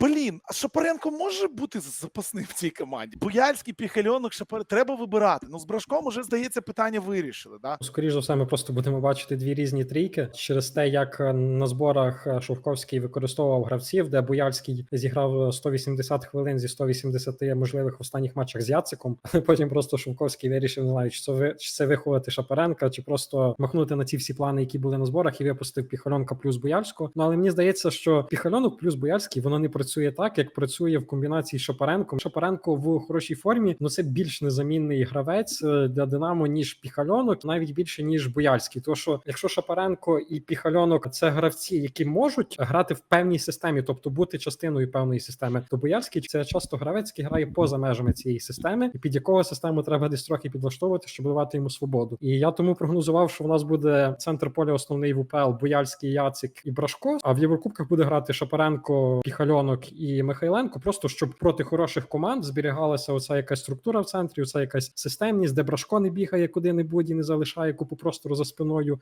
Блін, а Шапаренко може бути запасним в цій команді? Буяльський, Піхальонок, Шапар... Треба вибирати. Ну, з Брашком уже, здається, питання вирішили. Да? Скоріше за все, ми просто будемо бачити дві різні трійки через те, як е, на зборах е, Шовковський використовував гравців, де Бояльський зіграв 180 хвилин зі 180 можливих останніх матчах з Яциком. Потім просто Шовковський вирішив, не знаю, чи це ви чи це виховати Шапаренка, чи просто махнути на ці всі плани, які були на зборах, і випустив Піхальонка плюс Бояльського. Ну але мені здається, що Піхальонок плюс Бояльський воно не працює так, як працює в комбінації з. Шапаренко в хорошій формі, ну це більш незамінний гравець е, для Динамо, ніж Піхальонок, навіть більше ніж Бояльський. Тому що якщо Шапаренко і Піхальонок це гравці, які можуть грати в певній системі, тобто бути частиною певної системи, то Бояльський це часто гравець, який грає поза межами цієї системи, і під якого систему треба десь трохи підлаштовувати, щоб давати йому свободу. І я тому прогнозував, що в нас буде центр поля основний в УПЛ Бояльський, Яцик і Брашко. А в Єврокубках буде грати Шапаренко, Піхальонок і Михайленко. Просто щоб проти хороших команд зберігалася оця якась структура в центрі, оця якась системність, де Брашко не бігає куди-небудь і не залишає купу простору за спиною.